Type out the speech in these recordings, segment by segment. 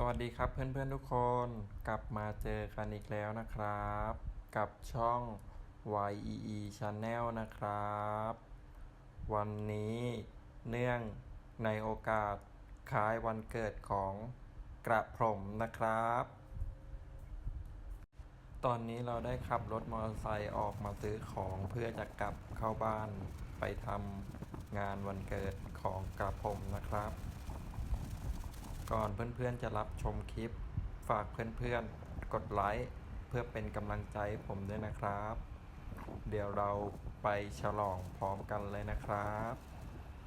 สวัสดีครับเพื่อนๆทุกคนกลับมาเจอกันอีกแล้วนะครับ กับช่อง YEE Channel นะครับ วันนี้เนื่องในโอกาสคล้ายวันเกิดของกระผมนะครับ ตอนนี้เราได้ขับรถมอเตอร์ไซค์ออกมาซื้อของเพื่อจะกลับเข้าบ้านไปทำงานวันเกิดของกระผมนะครับ ก่อนเพื่อนๆจะรับชมคลิป ฝากเพื่อนๆกดไลค์เพื่อเป็นกำลังใจให้ผมด้วยนะครับ เดี๋ยวเราไปฉลองพร้อมกันเลยนะครับ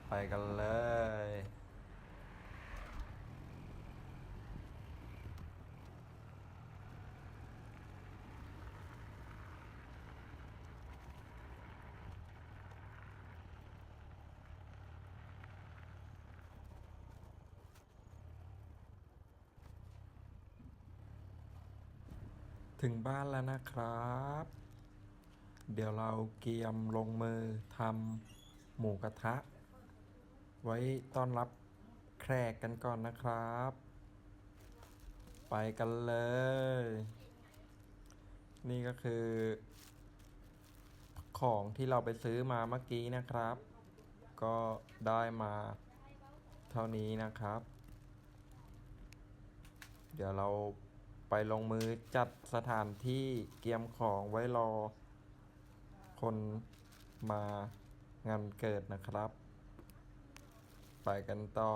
ไปกันเลย ถึงบ้านแล้วนะครับ เดี๋ยวเราเกียมลงมือทำหมูกระทะ ไว้ต้อนรับแขกกันก่อนนะครับ ไปกันเลย นี่ก็คือ ของที่เราไปซื้อมาเมื่อกี้นะครับ ก็ได้มาเท่านี้นะครับ เดี๋ยวเรา ไปลงมือจัดสถานที่เตรียมของไว้รอ คนมางานเกิดนะครับ ไปกันต่อ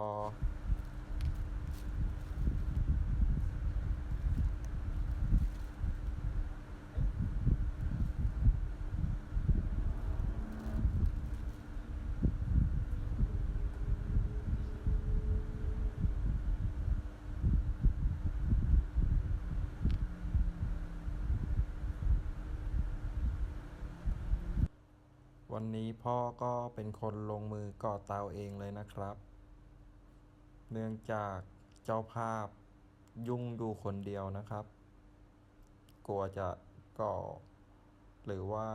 นนี้พ่อก็เป็นคนลงมือก่อเตาเองเลยนะครับ เนื่องจากเจ้าภาพยุ่งดูคนเดียวนะครับ กลัวจะก่อ หรือว่า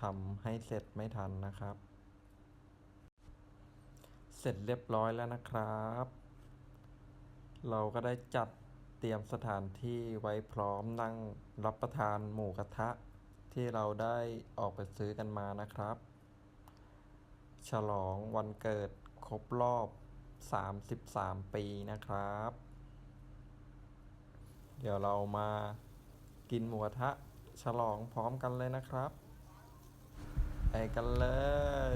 ทำให้เสร็จไม่ทันนะครับ เสร็จเรียบร้อยแล้วนะครับ เราก็ได้จัดเตรียมสถานที่ไว้พร้อมนั่งรับประทานหมูกระทะที่เราได้ออกไปซื้อกันมานะครับ ฉลองวันเกิดครบรอบ 33 ปีนะครับ เดี๋ยวเรามากินหมูกระทะฉลองพร้อมกันเลยนะครับ ไปกันเลย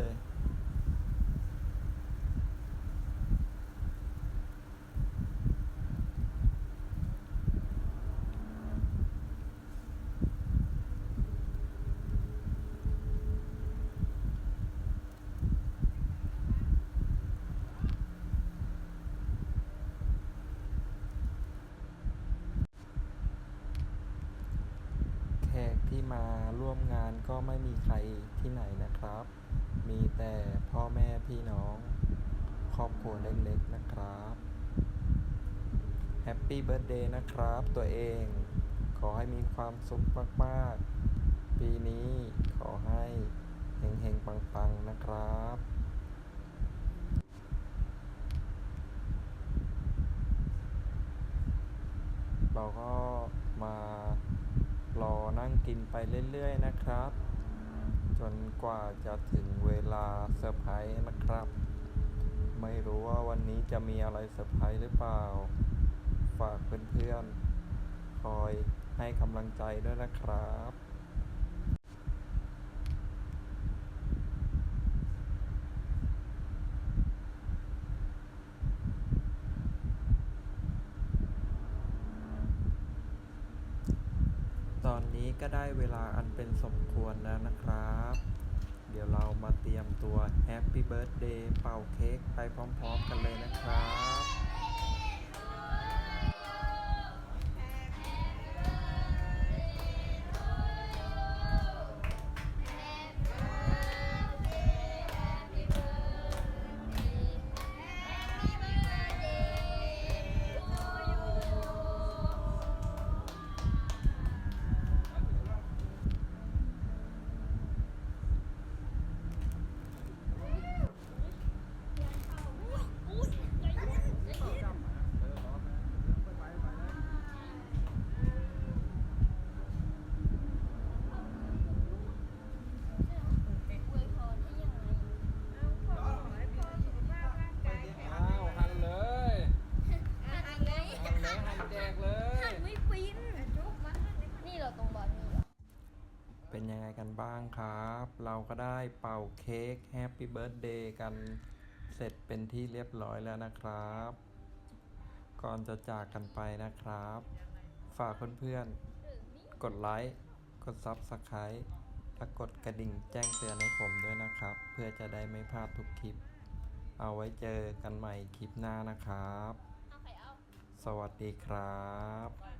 แขก ที่มาร่วมงานก็ไม่มีใครที่ไหนนะครับ มีแต่พ่อแม่พี่น้อง ครอบครัวเล็กๆนะครับแฮปปี้เบิร์ดเดย์นะครับ ตัวเอง ขอให้มีความสุขมากๆ ปีนี้ขอให้เฮงๆ ปังๆ นะครับเราก็มา นั่งกินไปเรื่อยๆนะครับ จนกว่าจะถึงเวลาเซอร์ไพรส์นะครับ ไม่รู้ว่าวันนี้จะมีอะไรเซอร์ไพรส์หรือเปล่า ฝากเพื่อนๆคอยให้กำลังใจด้วยนะครับ ต อนนี้ก็ได้เวลาอันเป็นสมควรแล้วนะครับ เดี๋ยวเรามาเตรียมตัวแฮปปี้เบิร์ดเดย์เป่าเค้กไปพร้อมๆกันเลยนะครับางครับ เราก็ได้เป่าเค้กแฮปปี้เบิร์ดเดย์กันเสร็จเป็นที่เรียบร้อยแล้วนะครับ ก่อนจะจากกันไปนะครับ ฝากเพื่อนๆ กดไลค์ กด Subscribe และกดกระดิ่งแจ้งเตือนให้ผมด้วยนะครับ เพื่อจะได้ไม่พลาดทุกคลิป เอาไว้เจอกันใหม่คลิปหน้านะครับเอาใครเอาสวัสดีครับ